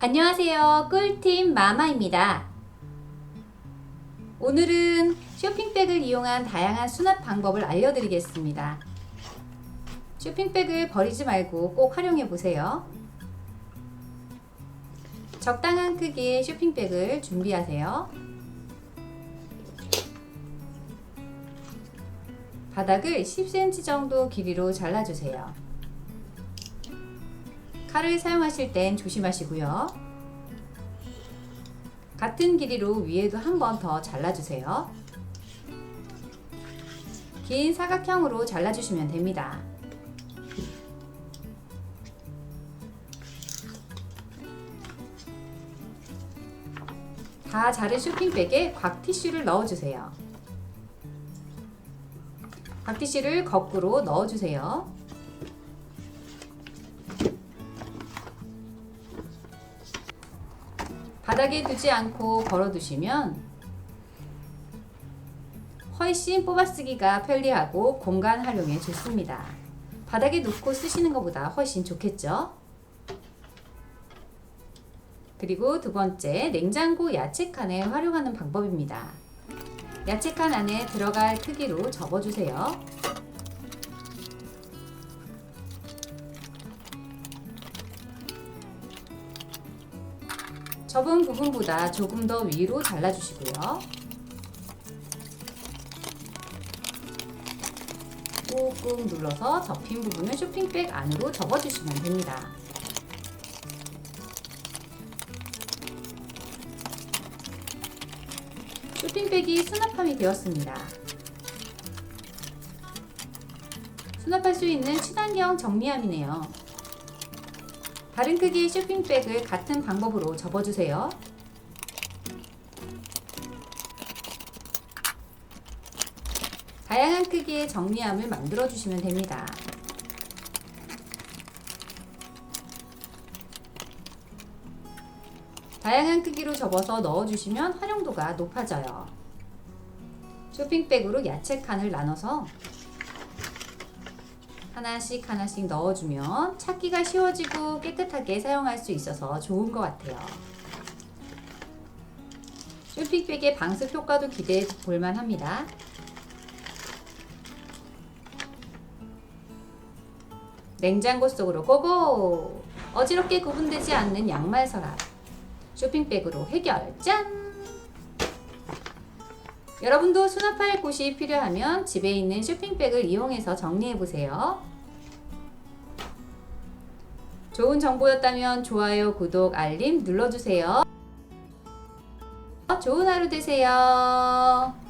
안녕하세요. 꿀팀 마마입니다. 오늘은 쇼핑백을 이용한 다양한 수납 방법을 알려드리겠습니다. 쇼핑백을 버리지 말고 꼭 활용해 보세요. 적당한 크기의 쇼핑백을 준비하세요. 바닥을 10cm 정도 길이로 잘라주세요. 칼을 사용하실 땐 조심하시고요. 같은 길이로 위에도 한 번 더 잘라주세요. 긴 사각형으로 잘라주시면 됩니다. 다 자른 쇼핑백에 곽 티슈를 넣어주세요. 곽 티슈를 거꾸로 넣어주세요. 바닥에 두지 않고 걸어두시면 훨씬 뽑아쓰기가 편리하고 공간 활용에 좋습니다. 바닥에 놓고 쓰시는 것보다 훨씬 좋겠죠? 그리고 두 번째, 냉장고 야채칸에 활용하는 방법입니다. 야채칸 안에 들어갈 크기로 접어주세요. 접은 부분보다 조금 더 위로 잘라주시고요. 꾹꾹 눌러서 접힌 부분을 쇼핑백 안으로 접어주시면 됩니다. 쇼핑백이 수납함이 되었습니다. 수납할 수 있는 친환경 정리함이네요. 다른 크기의 쇼핑백을 같은 방법으로 접어주세요. 다양한 크기의 정리함을 만들어 주시면 됩니다. 다양한 크기로 접어서 넣어주시면 활용도가 높아져요. 쇼핑백으로 야채 칸을 나눠서 하나씩 하나씩 넣어주면 찾기가 쉬워지고 깨끗하게 사용할 수 있어서 좋은 것 같아요. 쇼핑백의 방수 효과도 기대해 볼만 합니다. 냉장고 속으로 고고! 어지럽게 구분되지 않는 양말 서랍. 쇼핑백으로 해결 짠! 여러분도 수납할 곳이 필요하면 집에 있는 쇼핑백을 이용해서 정리해 보세요. 좋은 정보였다면 좋아요, 구독, 알림 눌러주세요. 좋은 하루 되세요.